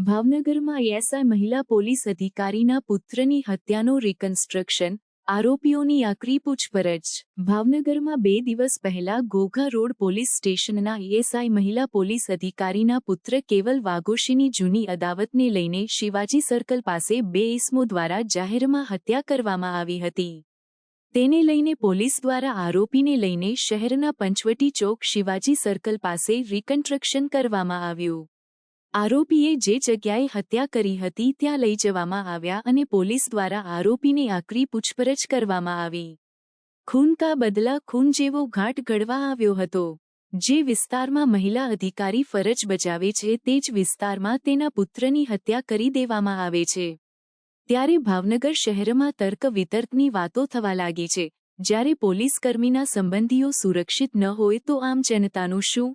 ભાવનગરમાં એસઆઈ મહિલા પોલીસ અધિકારીના પુત્રની હત્યાનો રિકન્સ્ટ્રક્શન આરોપીઓની આકરી પૂછપરછ. ભાવનગરમાં બે દિવસ પહેલા ગોઘા રોડ પોલીસ સ્ટેશનના એસઆઈ મહિલા પોલીસ અધિકારીના પુત્ર કેવલ વાઘોશીની જૂની અદાવતને લઈને શિવાજી સર્કલ પાસે બે ઇસમો દ્વારા જાહેરમાં હત્યા કરવામાં આવી હતી. તેને લઈને પોલીસ દ્વારા આરોપીને લઈને શહેરના પંચવટી ચોક શિવાજી સર્કલ પાસે રિકન્સ્ટ્રક્શન કરવામાં આવ્યું. આરોપીએ જે જગ્યાએ હત્યા કરી હતી ત્યાં લઈ જવામાં આવ્યા અને પોલીસ દ્વારા આરોપીને આકરી પૂછપરછ કરવામાં આવી. ખૂન કા બદલા ખૂન જેવો ઘાટ ઘડવા આવ્યો હતો. જે વિસ્તારમાં મહિલા અધિકારી ફરજ બજાવે છે તે જ વિસ્તારમાં તેના પુત્રની હત્યા કરી દેવામાં આવે છે. ત્યારે ભાવનગર શહેરમાં તર્ક વિતર્કની વાતો થવા લાગી છે. જ્યારે પોલીસકર્મીના સંબંધીઓ સુરક્ષિત ન હોય તો આમ જનતાનું શું?